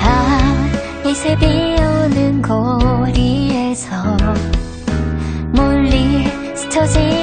아, 새비 오는 거리에서 멀리 스쳐지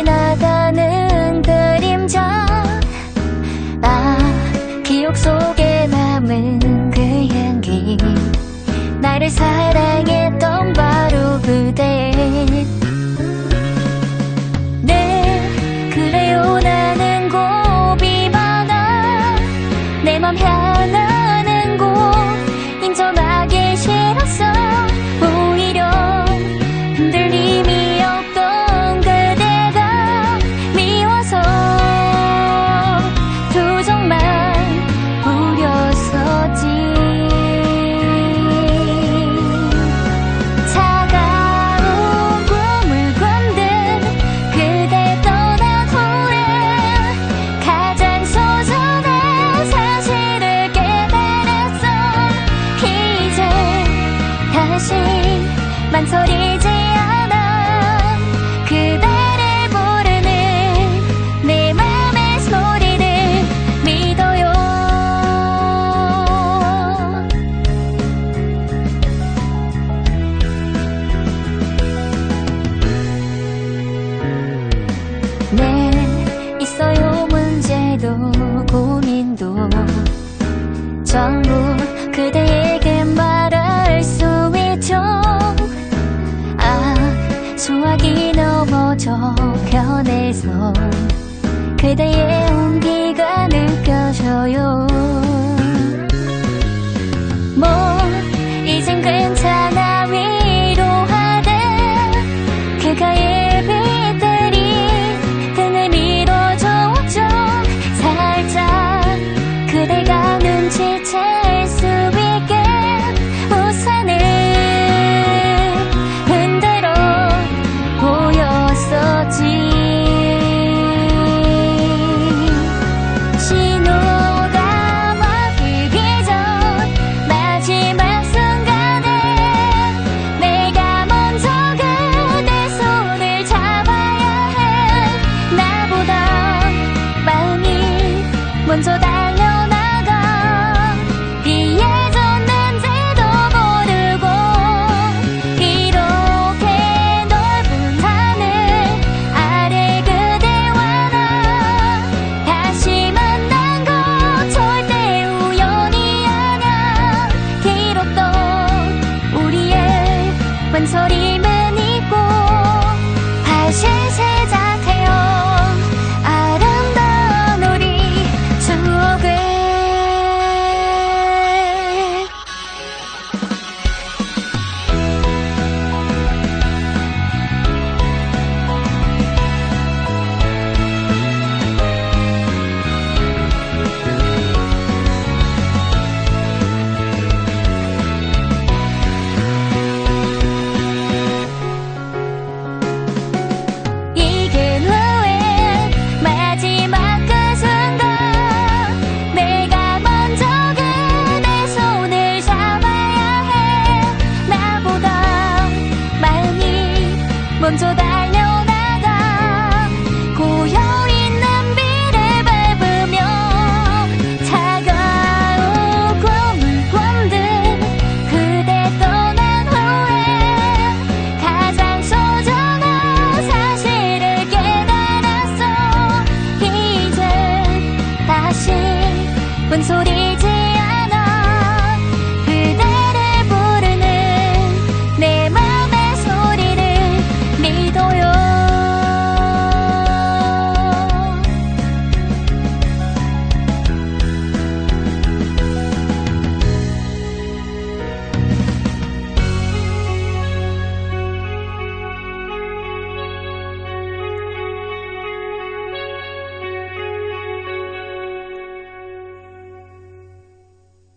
다시 망설이지 않아. 그대를 부르는 내 맘의 소리를 믿어요. 네 있어요. 문제도 고민도 전부 그대의 的夜。 먼저 달려나가 고열 있는 비를 밟으며 차가운 꿈을 번들 그대 떠난 후에 가장 소중한 사실을 깨달았어. 이제 다시 문 소리